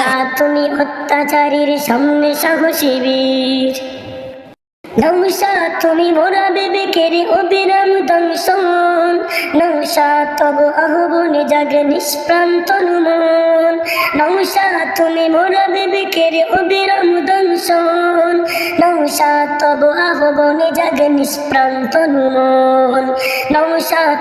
নৌসাদ তুমি অত্যাচারীর সামনে সাহসী বীর। নৌসাদ তুমি মোরা বিবেকের অবিরাম দংশন। নৌসাদ তব আহ্বনে জাগে নিষ্প্রান্ত মন নৌসাদ তুমি মোরা বিবেকের অবিরাম দংশন। নৌসাদ তব আহ্বনে জাগে নিষ্প্রান্ত মন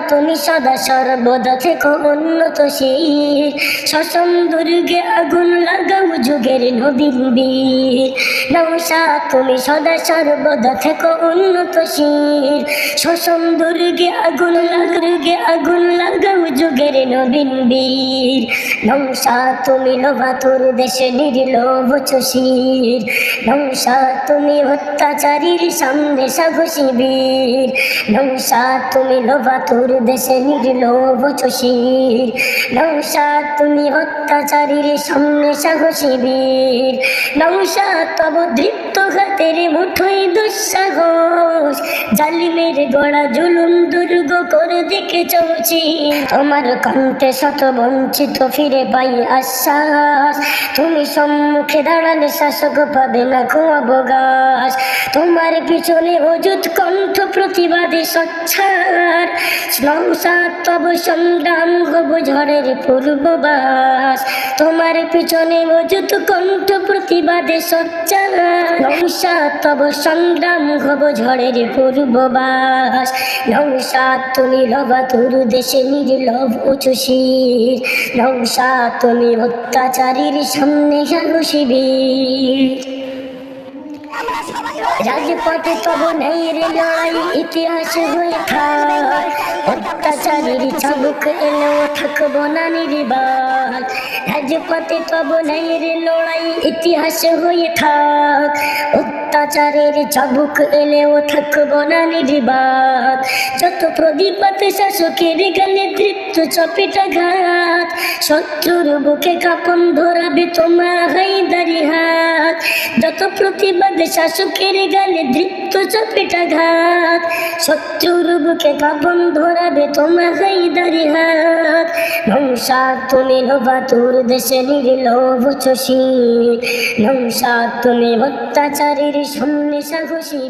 তুমি সদা সর্বদা থেকো উন্নত শীর। শশম দুর্গে আগুন লাগাও যুগের নবীন নৌসা তুমি সদা সর্বদা থেকো উন্নত শির। শশম দুর্গে আগুন লাগুর্গে আগুন লাগাও যুগের নবীন বীর। নৌসাদ তুমি লোভাতুর দেশে নির্লোভ চশির নৌসাদ তুমি অত্যাচারীর সামনে সাহসী বীর নৌসাদ তুমি লোভাতুর দেশে নির্লোভ চশির নৌসাদ তুমি অত্যাচারীর সামনে সাহসী বীর নৌসাদ তব দৃপ্ত হাতের মুঠোই দুঃসাহস। জালিমের গড়া জুলুম দুর্গ করে দেখে চৌচি তোমার কণ্ঠে শত বঞ্চিত ফিরে পাই আশ্বাস। তুমি সম্মুখে দাঁড়ালে শাসক পাবে না কো অবকাশ তোমার পিছনে অযুত কণ্ঠ প্রতিবাদে সচ্ছার। নৌসাদ তব সংগ্রাম হব ঝড়ের পূর্ববাস। তোমার পিছনে অযুত কণ্ঠ প্রতিবাদে নৌসাদ তব সংগ্রাম হব ঝড়ের পূর্ববাস। নৌসাদ তুমি লবাতুর দেশে নির্লভ উঁচু শির। তুমি অত্যাচারীর সামনে শিবির। বীর রাজপথে নেই রে লড়াই, ইতিহাস থাক অত্যাচারীর চাবুক এলেও থাকব না নির্বাক। রাজপথে নেই রে লড়াই, ইতিহাস হয়ে থাক। অত্যাচারের চাবুক এলেও থাকব না নির্বাক। যত প্রদীপতে শাসকের গালে তৃপ্ত চপেটা ঘাত। শত্রুর বুকে কাপন ধরাবে তোমার হাইদারি হাত। যত প্রতিবাদ শাসকের গালে দৃপ্ত চপেটা ঘাত। শত্রুর বুকে কাপন ধরাবে তোমার হাইদারি হাত। নংসা তুমি লোভাতুর দেশে নির্লোভ চষি নংসা তুমি অত্যাচারীর সামনে সাহসী